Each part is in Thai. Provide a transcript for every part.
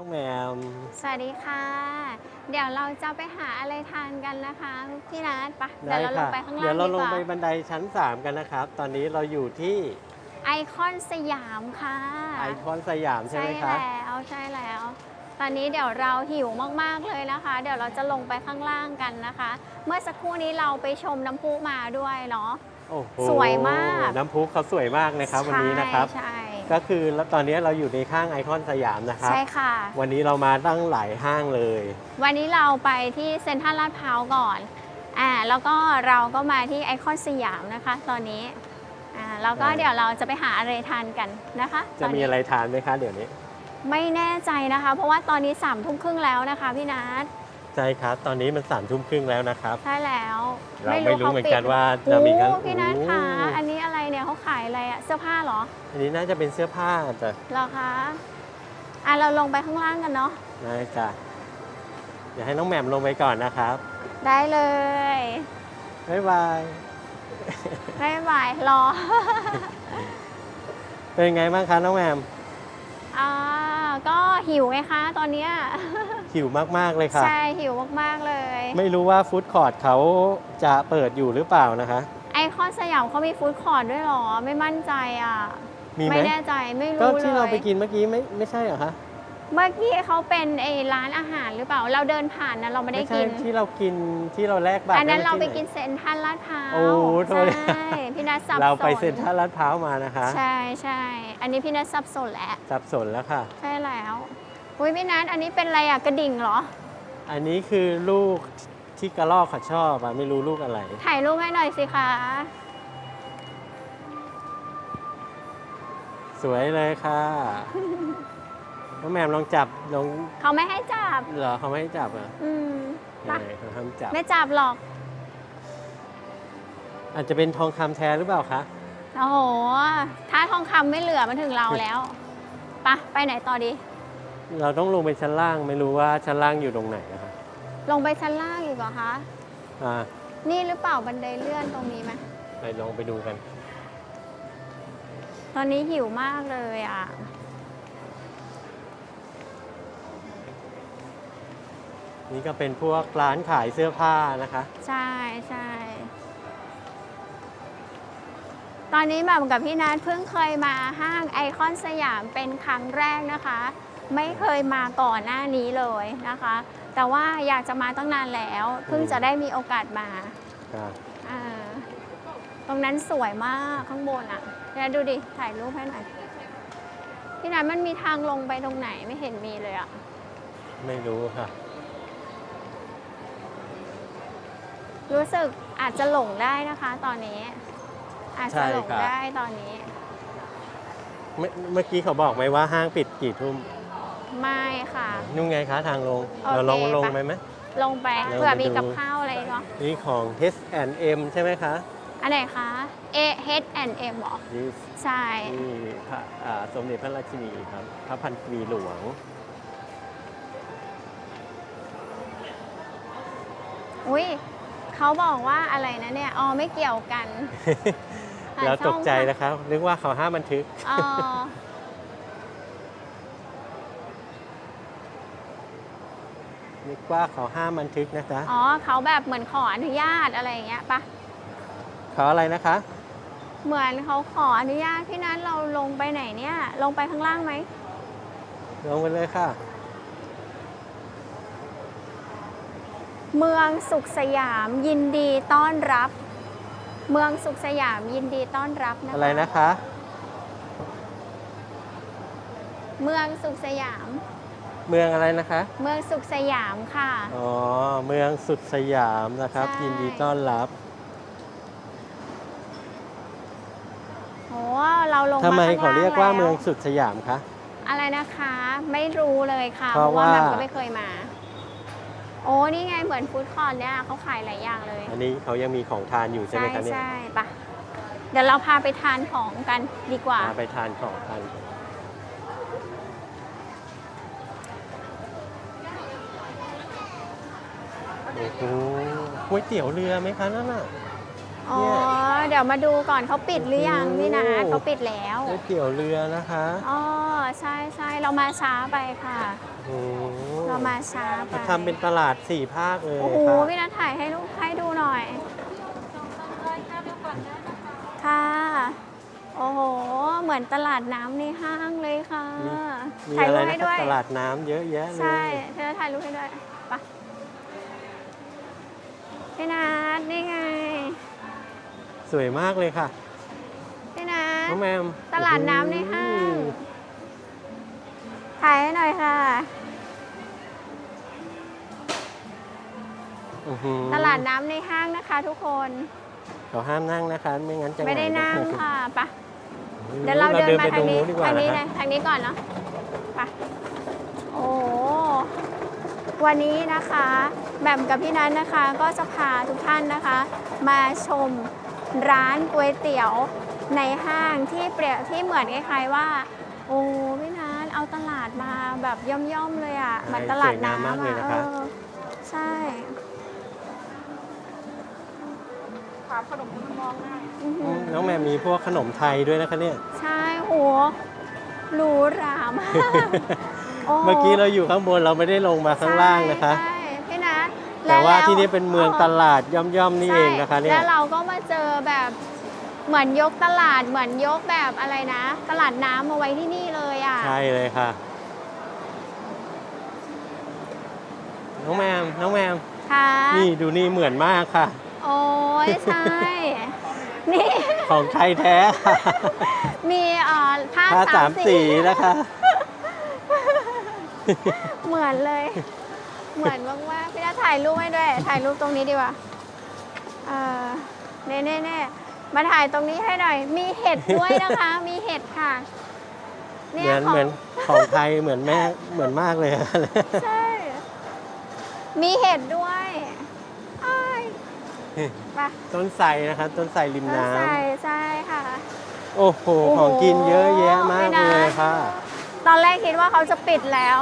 น้องแมวสวัสดีค่ะ เดี๋ยวเราจะไปหาอะไรทานกันนะคะพี่นัทปะเดี๋ยวเราลงไปข้างล่างเดี๋ยวเราลงดีกไปว่าบันไดชั้น 3 กันนะครับ ตอนนี้เราอยู่ที่ไอคอนสยามค่ะ ไอคอนสยามใช่ใช่ไหมคะแล้วใช่แล้ว ตอนนี้เดี๋ยวเราหิวมากๆเลยนะคะ เดี๋ยวเราจะลงไปข้างล่างกันนะคะ เมื่อสักครู่นี้เราไปชมน้ำพุมาด้วยเนาะ โอ้โหสวยมาก น้ำพุเขาสวยมากนะครับวันนี้นะครับ ใช่ ก็คือแล้วตอนนี้เราอยู่ในข้างไอคอนสยามนะคใช่รับ ใช่ค่ะ วันนี้เรามาตั้งหลายห้างเลย วันนี้เราไปที่เซ็นทรัลลาดพร้าวก่อนอ่าแล้วก็เราก็มาที่ไอคอนสยามนะคะ ตอนนี้อ่าแล้วก็ใช่เดี๋ยวเราจะไปหาอะไรทานกันนะคะจะตนมีนี้อะไรทานไหมคะเดี๋ยวนี้ ไม่แน่ใจนะคะ เพราะว่าตอนนี้สามทุ่มครึ่งแล้วนะคะพี่นัท ใช่ครับ ตอนนี้มันสามทุ่มครึ่งแล้วนะครับ ใช่แล้วเราไม่รู้เหมือนกันขปิดว่าจะมีกันโอ้พี่นัทคะโอ้อันนี้อะไรเนี่ยเขาขายอะไรอะเสื้อผ้าเหรอ อันนี้น่าจะเป็นเสื้อผ้าจ้ะเหรอคะอะเราลงไปข้างล่างกันเนาะได้จ้ะเดี๋ยวให้น้องแหม่มลงไปก่อนนะครับ ได้เลยบ๊ายบายไม่บายรอ เป็นไงบ้างคะน้องแหม่มอ่าก็หิวไงคะ ตอนเนี้ย หิวมากๆเลยค่ะ ใช่หิวมากๆเลย ไม่รู้ว่าฟู้ดคอร์ทเขาจะเปิดอยู่หรือเปล่านะคะ ไอคอนสยามเขามีฟู้ดคอร์ทด้วยเหรอ ไม่มั่นใจอะ มีไหมไม่แน่ใจไม่ก็รู้เลที่เราไปยกินเมื่อกี้ไม่ไม่ใช่เหรอคะ เมื่อกี้เขาเป็นไอร้านอาหารหรือเปล่า เราเดินผ่านนะเราไม่ได้ใช่กิน ที่เรากินที่เราแลกบัตรอันนั้นเราไปที่หกินเซ็นทรัลลาดพร้าวโอ้โทษใช่พี่นัทสับสน เราไปเซ็นทรัลลาดพร้าวมานะคะ ใช่ใช่ อันนี้พี่นัทสับสนแหละสับสนแล้วค่ะ ใช่แล้ว อุ้ยพี่นัทอันนี้เป็นอะไรอะกระดิ่งเหรอ อันนี้คือลูกที่กระรอกเขาชอบอะไม่รู้ลูกอะไร ถ่ายรูปให้หน่อยสิคะสวยเลยค่ะน้องแหมมลองจับลองเขาไม่ให้จับ เหรอเขาไม่ให้จับเหรอะอืมไปเขาห้ามจับ ไม่จับหรอก อาจจะเป็นทองคำแท้หรือเปล่าคะ โอ้โห ถ้าทองคำไม่เหลือมันถึงเราแล้วไปะไปไหนต่อดี เราต้องลงไปชั้นล่างไม่รู้ว่าชั้นล่างอยู่ตรงไหนนะคะลงไปชั้นล่างอีกเหรอคะ อ่านี่หรือเปล่าบันไดเลื่อนตรงนี้ไหมไปลองไปดูกัน ตอนนี้หิวมากเลยอะ นี่ก็เป็นพวกร้านขายเสื้อผ้านะคะ ใช่ใช่ตอนนี้แบบกับพี่นัทเพิ่งเคยมาห้างไอคอนสยามเป็นครั้งแรกนะคะ ไม่เคยมาก่อนหน้านี้เลยนะคะ แต่ว่าอยากจะมาตั้งนานแล้ว เพิ่งจะได้มีโอกาสมาค่ะอ่าตรงนั้นสวยมากข้างบนอะเนี่ยดูดิ ถ่ายรูปให้หน่อย พี่นัทมันมีทางลงไปตรงไหนไม่เห็นมีเลยอะ ไม่รู้ค่ะ รู้สึกอาจจะหลงได้นะคะ ตอนนี้ อาจจะหลงใช่ครับ ได้ตอนนี้ เมื่อเมื่อกี้เขาบอกไหมว่าห้างปิดกี่ทุ่ม ไม่ค่ะ นุ่งไงคะทางลง โอเคเราลงลงไป ไปไหม ลงไปเดี๋ยวเผื่อมีไปดู กับข้าวอะไรเนาะนี่ของ H&M ใช่ไหมคะ อันไหนคะ A H and M หรอนี่ใช่นี่พระอ่าสมเด็จพระราชินีครับ พระพันปีหลวง อุ้ยเขาบอกว่าอะไรนะเนี่ยอ๋อไม่เกี่ยวกันหาแล้วช่ตองกใจค่ะนะครับนึกว่าเขาห้ามบันทึกอ๋อ นึกว่าเขาห้ามบันทึกนะจ๊ะอ๋อเขาแบบเหมือนขออนุญาตอะไรอย่างเงี้ยปะเขาอะไรนะคะ เหมือนเขาขออนุญาตพี่นัทเราลงไปไหนเนี่ย ลงไปข้างล่างไหมลงไปเลยค่ะ เมืองสุขสยามยินดีต้อนรับ เมืองสุขสยามยินดีต้อนรับนะคะอะไรนะคะ เมืองสุขสยาม เมืองอะไรนะคะ เมืองสุขสยามค่ะ อ๋อ เมืองสุดสยามนะครับ ใช่ ยินดีต้อนรับโอ้เราลงทำไมข้เขาเรียกว่าล่แล้เมืองสุดสยามคะ อะไรนะคะ ไม่รู้เลยค่ะเพเพราะราะว่าว่าแบบก็ไม่เคยมา โอ้นี่ไงเหมือนฟู้ดคอร์ทเนี่ยเขาขายหลายอย่างเลย อันนี้เขายังมีของทานอยู่ใช่ไหมคะเนี่ยใช่ปะเดี๋ยวเราพาไปทานของกันดีกว่ามาไปทานของทาน อ้โหก๋วยเตี๋ยวเรือไหมคะนั่นน่ะ อ๋อเนี่ยเดี๋ยวมาดูก่อนเขาปิดหรือยังโอ้พี่นะเขาปิดแล้วก๋วยเตี๋ยวเรือนะคะ อ๋อ ใช่ใช่เรามาช้าไปค่ะโอ้โหโอ้เรามาช้าไปมาทำเป็นตลาดสี่ภาคเลยโอ้โหค่ะพี่นัทถ่ายให้ลูกให้ดูหน่อยค่ะโอ้โห เหมือนตลาดน้ำในห้างเลยค่ะมีถ่ายอะไรรูปนะให้ครับด้วย ตลาดน้ำเยอะแยะเลย ใช่พี่นัทถ่ายรูปให้ด้วยไปะ พี่นัทนี่ไง สวยมากเลยค่ะพี่นัทน้องแมมตลาดน้ำในห้างโอ้โถ่ายให้หน่อยค่ะ อื้อหือตลาดน้ำในห้างนะคะ ทุกคนเขาห้ามนั่งนะคะ ไม่งั้นจะไม่ได้หงายนั่งท้อค่ะไปะอืมเดี๋ยวเราเดินมาไปทางนี้ดีกว่าทางนี้นะนะคะทางนี้ก่อนเนาะไปโอ้วันนี้นะคะ แบมกับพี่นัทนะคะ ก็จะพาทุกท่านนะคะ มาชมร้านก๋วยเตี๋ยวในห้างที่เปรียบที่เหมือนคล้ายๆว่า โอ้พี่นัทเอาตลาดมาแบบย่อมๆเลยอะเหมือนตลาดน้ำสวยงามมากเลยอะนะคะเออใช่ถามขนมคุณมองได้อื้อหือน้องแมมมีพวกขนมไทยด้วยนะคะเนี่ย ใช่โหหรูหรามากโเมื่อกี้เราอยู่ข้างบนเราไม่ได้ลงมาข้างล่างนะคะใช่ใช่พี่นัท แต่ว่าล้ที่นี่เป็นเมืองตลาดย่อมๆนี่เองนะคะเนี่ยแล้วเราก็มาเจอแบบเหมือนยกตลาดเหมือนยกแบบอะไรนะ ตลาดน้ำมาไว้ที่นี่เลยอะใช่เลยค่ะ น้องแมมน้องแมมค่ะนี่ดูนี่เหมือนมากค่ะ โอ้ยใช่ นี่ของไทยแท้ค่ะมีเอ่อผ้าผ้าสาสามมสีสีนะคะ เหมือนเลยเหมือนมากๆพี่นัทถ่ายรูปให้ด้วย ถ่ายรูปตรงนี้ดีกว่าเออเน่เน่เน่มาถ่ายตรงนี้ให้หน่อย มีเห็ดด้วยนะคะ มีเห็ดค่ะเหมือนขงเหมือนของไทยเหมือนแม่เหมือนมากเลยค่ะใช่มีเห็ดด้วยอ้ายไปต้นไทรนะคะต้นไทรริมต้นน้ใส่ใช่ค่ะำโอ้โหโอ้โหของกินเยอะแยะมากไม่เลน่ายค่ะ ตอนแรกคิดว่าเขาจะปิดแล้ว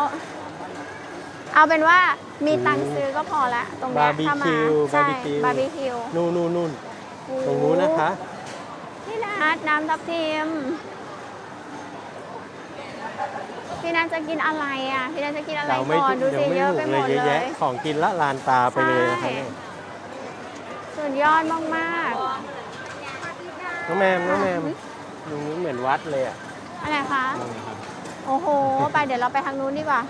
เอาเป็นว่า มีตังค์ซื้อก็พอละตรงเนี้ยบาร์บีถ้ามาคิวใช่บาร์บีคิวบาร์บีคิวนู่นนู่นนู่นโอ้ตรงนู้นนะคะ พี่นัทน้ำทับทิมพี่นัทจะกินอะไรอะ พี่นัทจะกินอะไรเราไม่ก่อนถูกดูยัสิงไม่เยอะถูไปกหเลมยดเยอะเลแยะย ของกินละลานตาไปเลยนะคะใช่เนี่ยสุดยอดมากน้องแมมน้องแมมตรงนี้เหมือนวัดเลยอะๆอะไรคะ โอ้โห ไปเดี๋ยวเราไปทางนู้นดีกว่า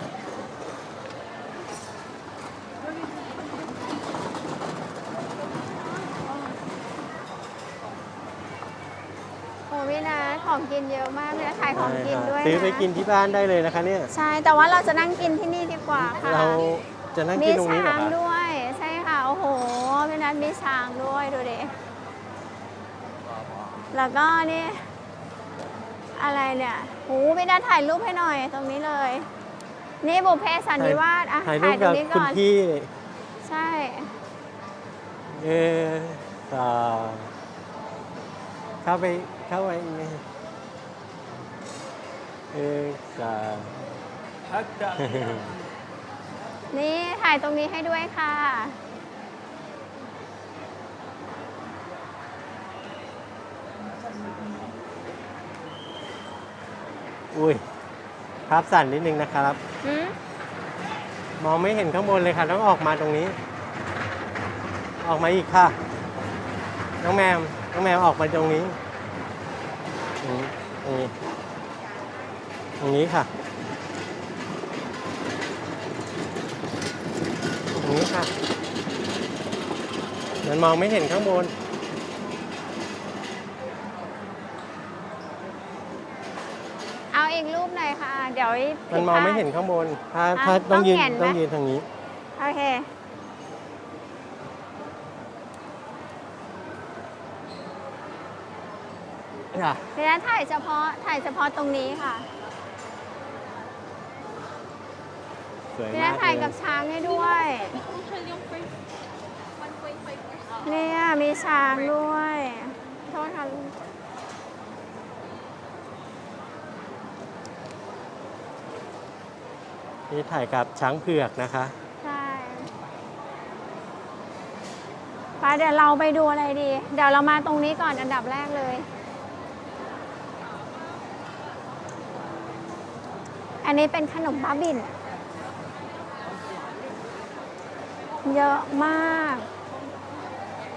โอ้พี่นัท ของกินเยอะมากพี่นัทขายของกินด้วยซื้อไปนะกินที่บ้านได้เลยนะคะเนี่ย ใช่ แต่ว่าเราจะนั่งกินที่นี่ดีกว่าค่ะ เราจะนั่งมีกินตรงนี้เหรอช้างคะด้วย ใช่ค่ะ โอ้โหพี่นัทมีช้างด้วยดูดิ แล้วก็นี่ อะไรเนี่ยโหพี่นัทถ่ายรูปให้หน่อยตรงนี้เลย นี่บุพเพสันนิวาสอะถ่ายรูถ่าปยตรกับงนี้คุก่ณอนพี่ ใช่เออต่อเข้าไปเข้าไปไง เออต่อนี่ถ่ายตรงนี้ให้ด้วยค่ะ อุ้ยภาพสั่นนิดนึงนะครับหืมมองไม่เห็นข้างบนเลยค่ะ ต้องออกมาตรงนี้ ออกมาอีกค่ะ น้องแมมน้องแมวออกมาตรงนี้ตรงนี้ตรงนี้ต รงนี้ค่ะ ตรงนี้ค่ะมันมองไม่เห็นข้างบนเอาอีกรูปหน่อยค่ะ เดี๋ยวมันมองไม่เห็นข้างบน ถ้าถ้าอะต้องยืนต้องเห็นไหม ต้องยืนทางนี้ โอเค ค่ะพี่นัทถ่ายเฉพาะถ่ายเฉพาะตรงนี้ค่ะ สวยพี่มานัทกถ่ายเลกับยช้างให้ด้วย เนี่ยมีช้างด้วย โทษค่ะลุงนี่ถ่ายกับช้างเผือกนะคะ ใช่ไปเดี๋ยวเราไปดูอะไรดี เดี๋ยวเรามาตรงนี้ก่อนอันดับแรกเลย อันนี้เป็นขนมบ้าบิน เยอะมาก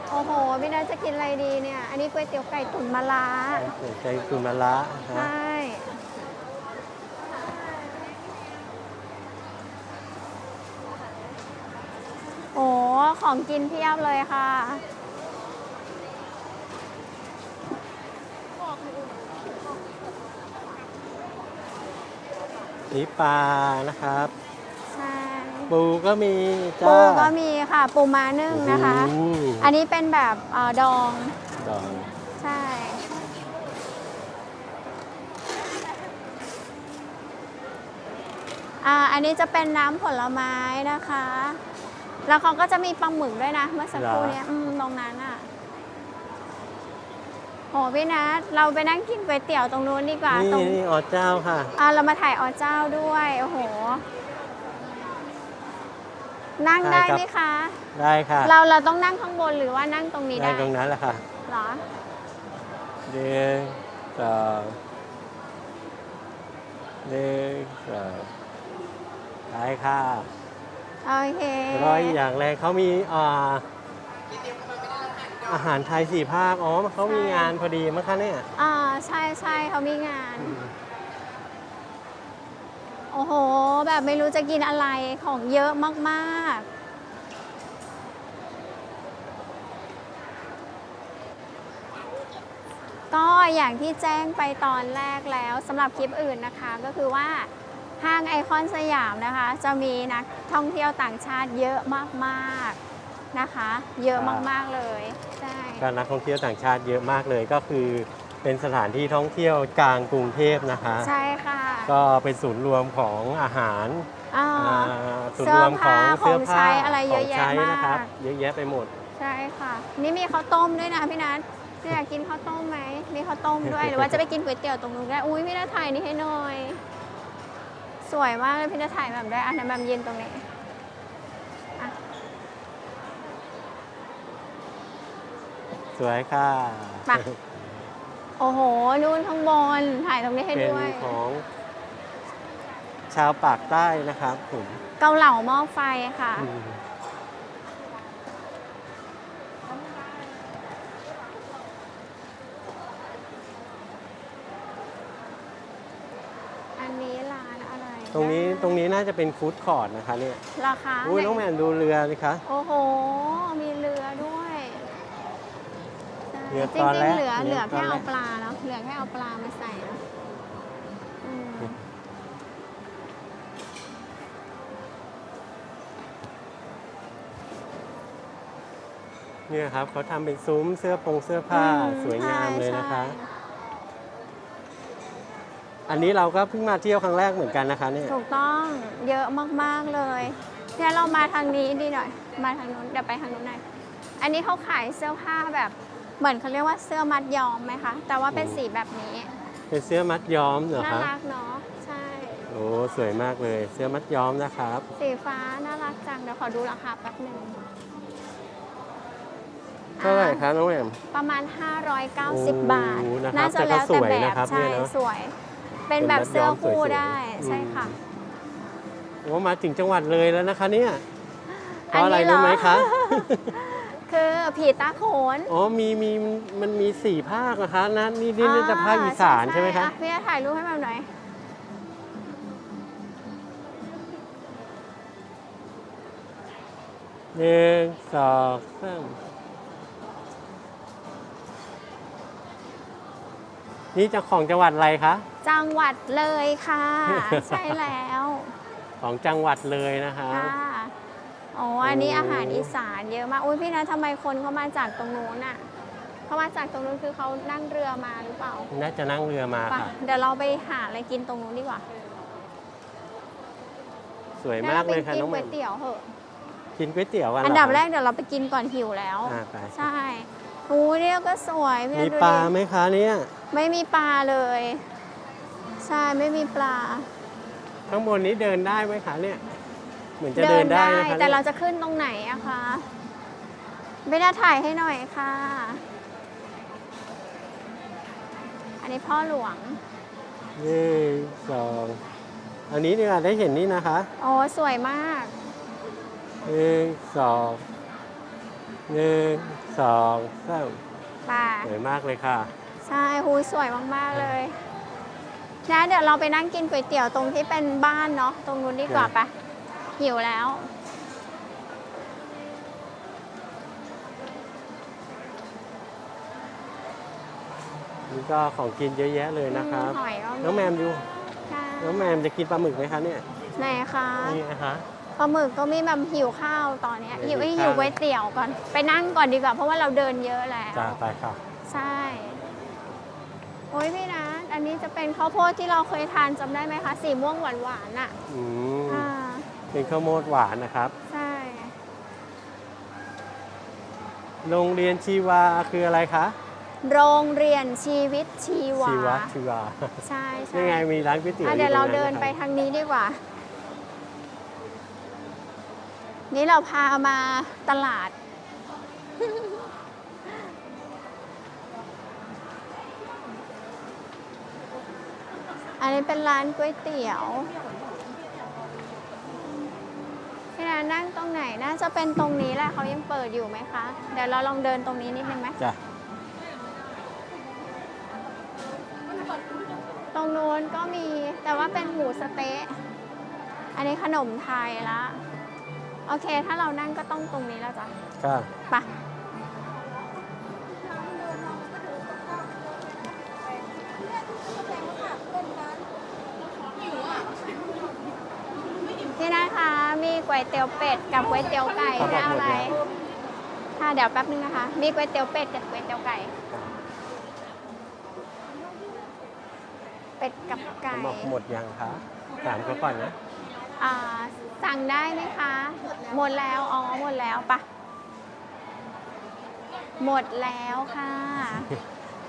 โอ้โห พี่นัทจะกินอะไรดีเนี่ย อันนี้ก๋วยเตี๋ยวไก่ตุ๋นมะระเดี๋ยวใจกุมะละใชนะ่ โอ้ของกินเพียบเลยค่ะ นี่ปลานะครับใช่ ปูก็มีจ้า ปูก็มีค่ะปูม้านึ่งนะคะอืมอันนี้เป็นแบบเอ่อดองดองใช่ อ่าอันนี้จะเป็นน้ำผลไม้นะคะ แล้วเขาก็จะมีปลาหมึกด้วยนะ เมื่อสักครู่เนี้ยอืมตรงนั้นอะโหพี่นัทเราไปนั่งกินก๋วยเตี๋ยวตรงนู้นดีกว่านี่ตรงนี่ออเจ้าค่ะ อ่าเรามาถ่ายอเจ้าด้วย โอ้โห นั่งได้ได้ครับ ไหมคะ ได้ค่ะเราเราต้องนั่งข้างบนหรือว่านั่งตรงนี้ได้ได้ตรงนั้นแหละค่ะเหรอ หนึ่งสองหนึ่งสองได้ค่ะโอเคแล้วก็อีกอย่างแรกเขามีอ่าอาหารไทยสี่ภาค อ๋อเขามีงานพอดีมั้งคะเนี่ย อ่าใช่ใช่เขามีงานโอ้โห แบบไม่รู้จะกินอะไรของเยอะมากๆ ก็อย่างที่แจ้งไปตอนแรกแล้วสำหรับคลิปอื่นนะคะก็คือว่าห้างไอคอนสยามนะคะ จะมีนักท่องเที่ยวต่างชาติเยอะมากๆนะคะ เยอะมากๆเลยใช่ ก็นักท่องเที่ยวต่างชาติเยอะมากเลยก็คือ เป็นสถานที่ท่องเที่ยวกลางกรุงเทพนะคะ ใช่ค่ะ ก็เป็นศูนย์รวมของอาหารอ่าอ่าศูนย์รวมของเสื้เสื้ออผ้าผ้าของใช้อะไรเยอะแยะขงใช้นะครับมาก เยอะแยะไปหมด ใช่ค่ะ นี่มีข้าวต้มด้วยนะพี่นัทอยากกินข้าวต้มไหม มีข้าวต้มด้วย หรือว่าจะไปกินก๋วยเตี๋ยวตรงนู้นก็ได้ อุ้ยพี่นัทถ่ายนี่ให้หน่อย สวยมากเลยพี่นัทถ่ายแบบได้อันนั้นแบบยืนตรงนี้อะสวยค่ะไป โอ้โห นู่นข้างบน ถ่ายตรงนี้ให้เป็นด้วย ของชาวปากใต้นะครับผมเกาเหลาหม้อไฟค่ะ อืมอันนี้ร้านอะไรตรงนี้ตรงนี้น่าจะเป็นฟู้ดคอร์ทนะคะเนี่ย ราคาอุ้ยน้องแมนดูเรือสิคะ โอ้โห มีเรือด้วย ใช่เรือจตอนริแรงกๆเหลือเรือเหลือแค่ตอนแรกเอาปลาเนาะเหลือแค่เอาปลามาใส่เนอะอืมเนี่ยครับเขาทำเป็นซุ้มเสื้อผงเสื้อผ้าอืมสวยงามเลยใช่นะคะใช่อันนี้เราก็เพิ่งมาเที่ยวครั้งแรกเหมือนกันนะคะเนี่ย ถูกต้องเยอะมากๆเลยเนี่ยเรามาทางนี้ดีหน่อย มาทางนู้นเดี๋ยวไปทางนู้นหน่อยอันนี้เขาขายเสื้อผ้าแบบ เหมือนเขาเรียกว่าเสื้อมัดย้อมไหมคะ แต่ว่าเป็นสีแบบนี้ เป็นเสื้อมัดย้อมเหรอน่าคะรักเนาะใช่ โอ้สวยมากเลยเสื้อมัดย้อมนะครับ สีฟ้าน่ารักจังเดี๋ยวขอดูราคาแป๊บหนึ่งเท่าไหร่อ่คะน้องแหม่ม ประมาณ 590 บาท โอ้นะครับน่าจะแล้วแต่ก็สแต่วยแบนะบครับใช่เนี่ยเนอะสวย เป็นแบบเสื้อคู่ได้เป็นแบบย้อมสวยๆใช่ค่ะโอ้มาถึงจังหวัดเลยแล้วนะคะเนี่ยเพอันราะอะไรนี้เหรอรู้ไหมคะ คือผีตาโขนอ๋อมีมีมันมีสี่ภาคนะคะนะนี่นี่นี่จะภาคอีสานใช่ไหมคะอ่พี่จะถ่ายรูปให้แบบหน่อยหนึ่งสองสามนี่เจะของจังหวัดอะไรคะ จังหวัดเลยค่ะ ใช่แล้ว ของจังหวัดเลยนะคะค่ะ อ๋อ อันนี้โอ้อาหารอีสานเยอะมาก อุ้ยพี่นะทำไมคนเขามาจากตรงนู้นอะเขามาจากตรงนู้นคือเขานั่งเรือมาหรือเปล่าน่าจะนั่งเรือมาไปค่ะ เดี๋ยวเราไปหาอะไรกินตรงนู้นดีกว่าสวยมากเลยค่ะงั้น้องนแหเราม่ไปกินก๋วยเตี๋ยวเหอะ กินก๋วยเตี๋ยวกันเหอันดับคะแรกเดี๋ยวเราไปกินก่อนหิวแล้ว อ่าไปใช่โอ้เนี่ยก็สวยพี่มีนะดูปลาดิไหมคะเนี่ยไม่มีปลาเลย ใช่ไม่มีปลา ข้างบนนี้เดินได้ไหมคะเนี่ย เหมือนจะเดินได้นะคะแต่นี่ยเราจะขึ้นตรงไหนอะคะไม่ได้ถ่ายให้หน่อยค่ะ อันนี้พ่อหลวงหนึ่งสองอันนี้ดีกว่าได้เห็นนี่นะคะโอ้สวยมากหนึ่งสองหนึ่งสองสามไปสวยมากเลยค่ะ ใช่หูยสวยมาก ๆ เลยนะเดี๋ยวเราไปนั่งกินก๋วยเตี๋ยวตรงที่เป็นบ้านเนาะตรงนู้นดีกว่าได้ปะ หิวแล้ว นี่ก็ของกินเยอะแยะเลยนะครับหอยก็น้องแมมดู ค่ะน้องแมมจะกินปลาหมึกไหมคะเนี่ย ไหนคะนี่นะคะ ปลาหมึกก็มีแบบหิวข้าวตอนเนี้ยเดี๋หิยววเอ้ยหิหิววข้าว ก๋วยเตี๋ยวก่อน ไปนั่งก่อนดีกว่า เพราะว่าเราเดินเยอะแล้ว จ้าไปค่ะ ใช่ โอ้ยพี่นะอันนี้จะเป็นข้าวโพดที่เราเคยทานจำได้ไหมคะ สีม่วงหวานๆอะ อืม อ่า เป็นข้าวโพดหวานนะครับ ใช่ โรงเรียนชีวาคืออะไรคะ โรงเรียนชีวิตชีวา ชีวะชีวาใช่ใช่ยังไงมีร้านก๋วยเตี๋ยวอะอเดี๋ยวเราตงเดินไปะครับทางนี้ดีกว่า นี่เราพามาตลาด อันนี้เป็นร้านก๋วยเตี๋ยว พี่นานั่งตรงไหนน่าจะเป็นตรงนี้แหละเขายังเปิดอยู่ไหมคะ เดี๋ยวเราลองเดินตรงนี้นิดนึงไหมจ้ะตรงนู้นก็มีแต่ว่าเป็นหมูสะเต๊ะ อันนี้ขนมไทยละ โอเค ถ้าเรานั่งก็ต้องตรงนี้แล้วจ้ะค่ะไป วยเตี๋ยวเป็ดกับก๋วยเตี๋ยวไก่ครับจะเอาอะไรหมดแล้วค่ะเดี๋ยวแป๊บนึงนะคะ มีก๋วยเตี๋ยวเป็ดกับก๋วยเตี๋ยวไก่ เป็ดกับไก่เขาบอกหมดยังคะถามเขาก่อนนะอ่าสั่งได้ไหมคะ หมดแล้ว อ๋อ หมดแล้วปะหมดแล้วค่ะ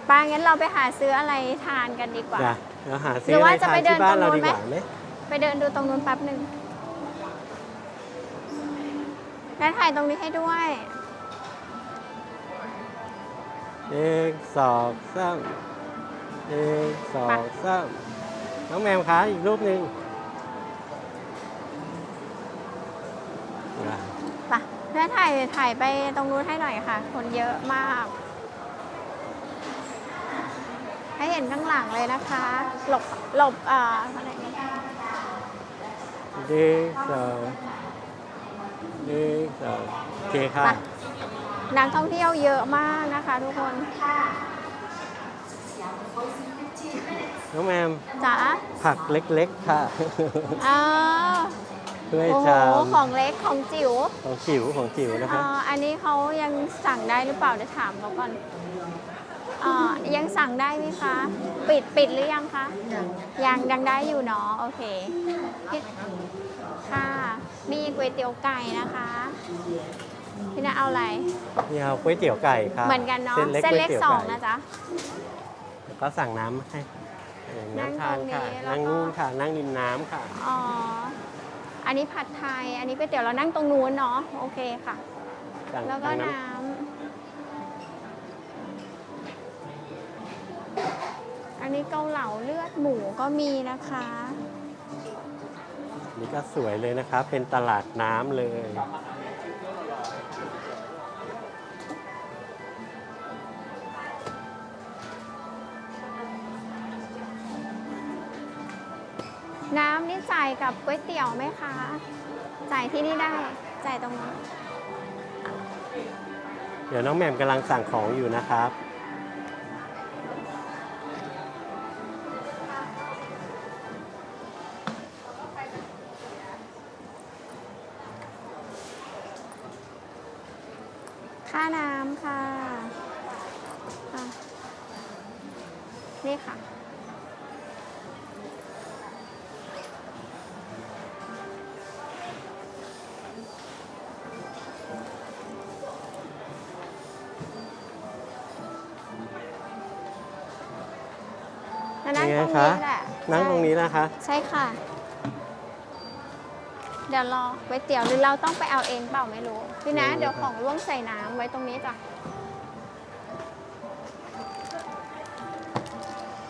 ป้างั้นเราไปหาซื้ออะไรทานกันดีกว่าจ้ะเราหาซื้หรือออะไรว่าจะทาไปนเดิที่นบ้านตรงเรานู้ดีนไหมกว่าไหมไปเดินดูตรงนู้นแป๊บหนึ่ง แล้วถ่ายตรงนี้ให้ด้วยหนึ่งสองสามหนึ่งสองสามน้องแมวคะอีกรูปหนึ่งอะปะแล้วถ่ายถ่ายไปตรงนู้นให้หน่อยค่ะ คนเยอะมาก ให้เห็นข้างหลังเลยนะคะ หลบหลบอ่าอะไรนะหนึ่งสอง หนึ่งสองโอเคค่ะไปนักท่องเที่ยวเยอะมากนะคะทุกคนน้องแมมจ๋าผักเล็กๆค่ะอ้าวเพื่อให้โอ้โห ชามของเล็กของจิ๋วของจิ๋วของจิ๋วนะคะอ่าอันนี้เขายังสั่งได้หรือเปล่าเดี๋ยวถามเขาก่อนอ่ายังสั่งได้ไหมคะ ปิดปิดหรือยังคะ ยังยังได้อยู่เนาะโอเคพี่ค่ะ มีก๋วยเตี๋ยวไก่นะคะพี่นาเอาอะไรนี่เอาก๋วยเตี๋ยวไก่ค่ะเหมือนกันเนาะเส้นเล็กเส้นก๋วยเล็กเตี๋ยวสองไก่นะจ๊ะ แล้วก็สั่งน้ำให้เออนั่งน้ำทานค่ะ ตรงนี้แล้วก็ นั่งนู่นค่ะ นั่งริมน้ำค่ะ อ๋อ อันนี้ผัดไทย อันนี้ก๋วยเตี๋ยวเรานั่งตรงนู้นเนาะ โอเคค่ะ สั่งแล้วก็สั่งน้ำอันนี้เกาเหลาเลือดหมูก็มีนะคะ นี่ก็สวยเลยนะคะเป็นตลาดน้ำเลย น้ำนี่จ่ายกับก๋วยเตี๋ยวไหมคะ จ่ายที่นี่ได้ จ่ายตรงนู้น เดี๋ยวน้องแหม่มกำลังสั่งของอยู่นะครับ นั่งยังไงตรงคะนี้แหละนั่งใช่ตรงนี้นะคะ ใช่ค่ะ เดี๋ยวรอก๋วยเตี๋ยวหรือเราต้องไปเอาเองเปล่าไม่รู้ พี่นะไม่รู้เดี๋ยวครับของร่วงใส่น้ำไว้ตรงนี้จ้ะ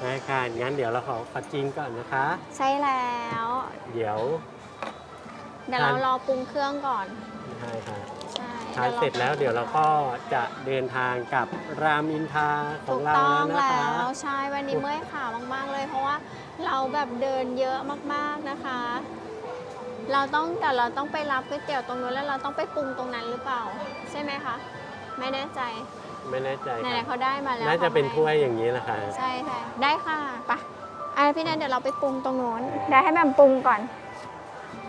ได้ค่ะงั้นเดี๋ยวเราขอขอจริงก่อนนะคะ ใช่แล้ว เดี๋ยว เดี๋ยวเราทานรอปรุงเครื่องก่อนคใช่ค่ะ ใช่ทานเสร็จแล้วเดี๋ยวเราก็จะเดินทางกลับรามอินทราขอถูงกเราต้องแล้วนะแล้คะ วใช่วันนี้เมื่อยขามาก ๆ เลย เพราะว่าเราแบบเดินเยอะมากๆนะคะ เราต้องแต่เราต้องไปรับก๋วยเตี๋ยวตรงนู้นแล้วเราต้องไปปรุงตรงนั้นหรือเปล่า ใช่ไหมคะ ไม่แน่ใจไม่แน่ใจไหนค่ะๆเขาได้มาแล้วน่าจะเป็นขอให้ถ้วยอย่างนี้แหละค่ะ ใช่ค่ะได้ค่ะไปะอะพี่แนนเดี๋ยวเราไปปรุงตรงโน้นเดี๋ยวให้แม่มปรุงก่อน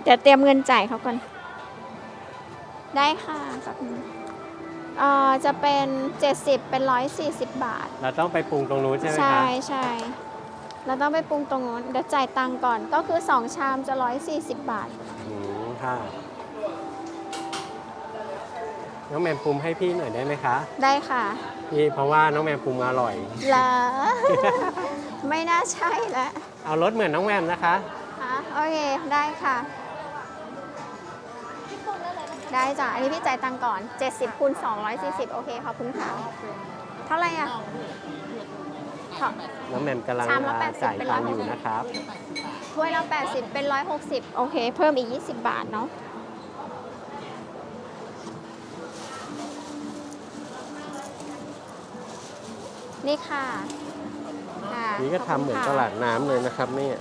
เดี๋ยวเตรียมเงินจ่ายเขาก่อน ได้ค่ะแบบนึงเอ่อจะเป็น 70 เป็น 140 บาท เราต้องไปปรุงตรงนู้นใช่ไหมใช่คะใช่เราต้องไปปรุงตรงโน้นเดี๋ยวจ่ายตังค์ก่อนก็คือ 2 ชามจะ 140 บาท อืมค่ะน้องแมมปรุงให้พี่หน่อยได้ไหมคะได้ค่ะพี่เพราะว่าน้องแมมปรุงอร่อย เหรอ ไม่น่าใช่แล้วเอารสเหมือนน้องแมมนะคะฮะโอเค ได้ค่ะ ได้จ้ะ อันนี้พี่จ่ายตังค์ก่อน 70คูณ240 โอเค ขอบคุณค่ะ เท่าไหร่อะเท่าน้องแมมกำลังชามละ80จ่ายเป็นตังค์160อยู่นะครับ ถ้วยละ80 เป็น 160 โอเค เพิ่มอีก 20 บาทเนาะ นี่ค่ะค่ะนี่ก็ขทำบคุณเหมือนค่ะตลาดน้ำเลยนะครับเนี่ย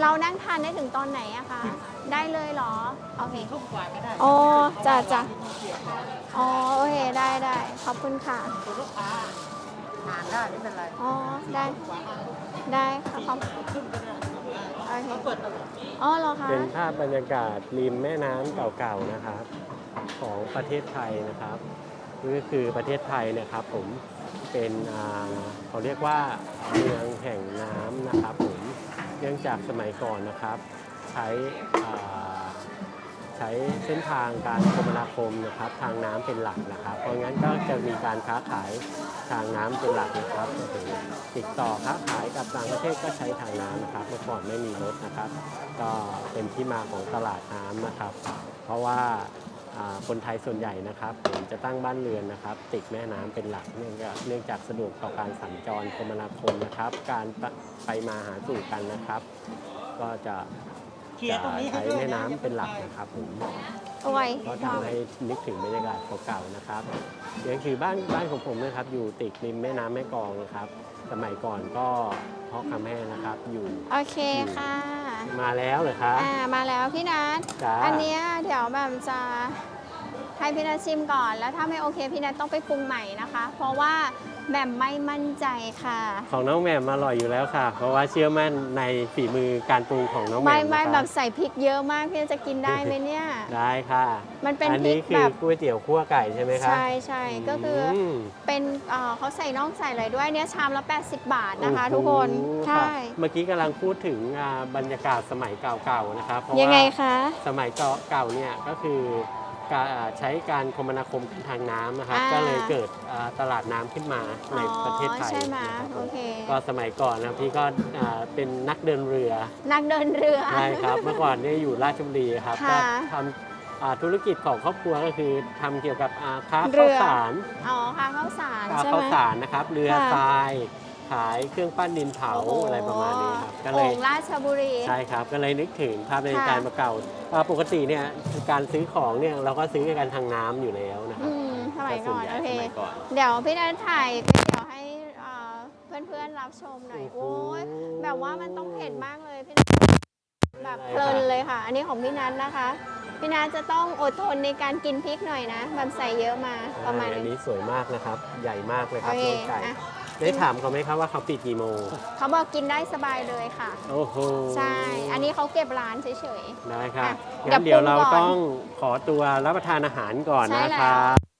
เรานั่งทานได้ถึงตอนไหนอะคะ ได้เลยเหรอ โอเคทุกวันก็ได้อ๋อจ้ะจ้ะอ๋อโอเคได้ได้ขอบคุณค่ะทานได้ไม่เป็นไรอ๋อได้ได้ค่ะขอบคุณโอเคอ๋อเหรอคะเป็นภาพบรรยากาศริมแม่น้ำเก่าๆนะครับ ของประเทศไทยนะครับนี่ก็คือประเทศไทยเนะครับผมเป็นอ่าเขาเรียกว่าเมืองแห่งน้ำนะครับผมเนื่องจากสมัยก่อนนะครับ ใช้ใช้เส้นทางการคมนาคมนะครับทางน้ำเป็นหลักนะครับ เพราะงั้นก็จะมีการค้าขายทางน้ำเป็นหลักนะครับก็คือติดต่อค้าขายกับต่างประเทศก็ใช้ทางน้ำนะครับ เมื่อก่อนไม่มีรถนะครับ ก็เป็นที่มาของตลาดน้ำนะครับ เพราะว่าคนไทยส่วนใหญ่นะครับผมจะตั้งบ้านเรือนนะครับ ติดแม่น้ำเป็นหลักเนื่องจากเนื่องจากสะดวกต่อการสัญจรคมนาคมนะครับ การไปมาหาสู่กันนะครับ ก็จะ จะร์ตรงนี้ให้ใช้ด้วยแม่นะน้ำเป็นหลักนะครับผมโอ้ยก็ทำให้นึกถึงบรรยากาศเก่าๆนะครับอย่างคือบ้านบ้านของผมนะครับ อยู่ติดริมแม่น้ำแม่กลองนะครับ สมัยก่อนก็พ่อคำแม่นะครับอยู่ โอเคค่ะ มาแล้วเหรอคะอ่า มาแล้วพี่นัท จ้า อันเนี้ยเดี๋ยวแบบจะให้พี่นัทชิมก่อน แล้วถ้าไม่โอเคพี่นัทต้องไปปรุงใหม่นะคะ เพราะว่า แบบไม่มั่นใจค่ะ ของน้องแหม่มอร่อยอยู่แล้วค่ะ เพราะว่าเชื่อมั่นในฝีมือการปรุงของน้องแหม่ไม่มไม่นะคแบรับบใส่พริกเยอะมากพี่นัทจะกินได้ไหมเนี่ย ได้ค่ะมันเป็นอัพรินี้กคืแบอบก๋วยเตี๋ยวคั่วไก่ใช่ไหมคะใช่ใช่ก็คืออมเป็นเอ่อเขาใส่น่องใส่อะไรด้วยเนี่ยชามละ 80 บาทนะคะโอ้โหทุกคนใช่ค่ะเมื่อกี้กำลังพูดถึงอ่าบรรยากาศสมัยเก่าๆนะครับเพราะยังไงว่า คะ สมัยเก่าเนี่ยก็คือ การอ่าใช้การคมนาคมทางน้ำนะครับ อ่าก็เลยเกิดอ่าตลาดน้ำขึ้นมาในประเทศไทยใช่ไหมนะครับโอเค ก็สมัยก่อนนะพี่ก็อ่าเป็นนักเดินเรือ นักเดินเรือ ใช่ครับ เมื่อก่อนเนี่ยอยู่ราชบุรีครับค่ะก็ทำอ่าธุรกิจของครอบครัวก็คือทำเกี่ยวกับอ่าค้าเรืข้าวอ สารอ๋อค่ะข้าวสารค้าใช่ข้าวไหมสารนะครับ เรือค่ะ ทราย ขายเครื่องปั้นดินเผาโโหอะไรประมาณนี้ครับก็เลโอ่ยงราชบุรี ใช่ครับ ก็เลยนึกถึงภาพในค่ะการมาเก่าอ่าปกติเนี่ยการซื้อของเนี่ยเราก็ซื้อกันทางน้ำอยู่แล้วนะครัอืบมสมัยส่ก่วอนใหญ่โอเคสมัยก่อน เดี๋ยวพี่นัทถ่ายก๋วยเตี๋ยวให้เอ่อเพื่อนๆรับชมหน่อย โอ้โอ้โห ยแบบว่ามันต้องเผ็ดมากเลยพี่นัทแบบเพลินเลยค่ะ อันนี้ของพี่นัทนะคะ พี่นัทจะต้องอดทนในการกินพริกหน่อยนะแบบใส่เยอะมาประมาณอันนี้นี้สวยมากนะครับ ใหญ่มากเลยคโอรับเคน้องไก่ อะ ได้ถามเขาไหมครับว่าเขาปิดกี่โมงเขาบอกกินได้สบายเลยค่ะ โอ้โหใช่ อันนี้เขาเก็บร้านเฉยได้ครับอะงั้นเดี๋ยวเราเดี๋ยวปรุงก่อนต้องขอตัวรับประทานอาหารก่อนใช่นะแล้ว ครับ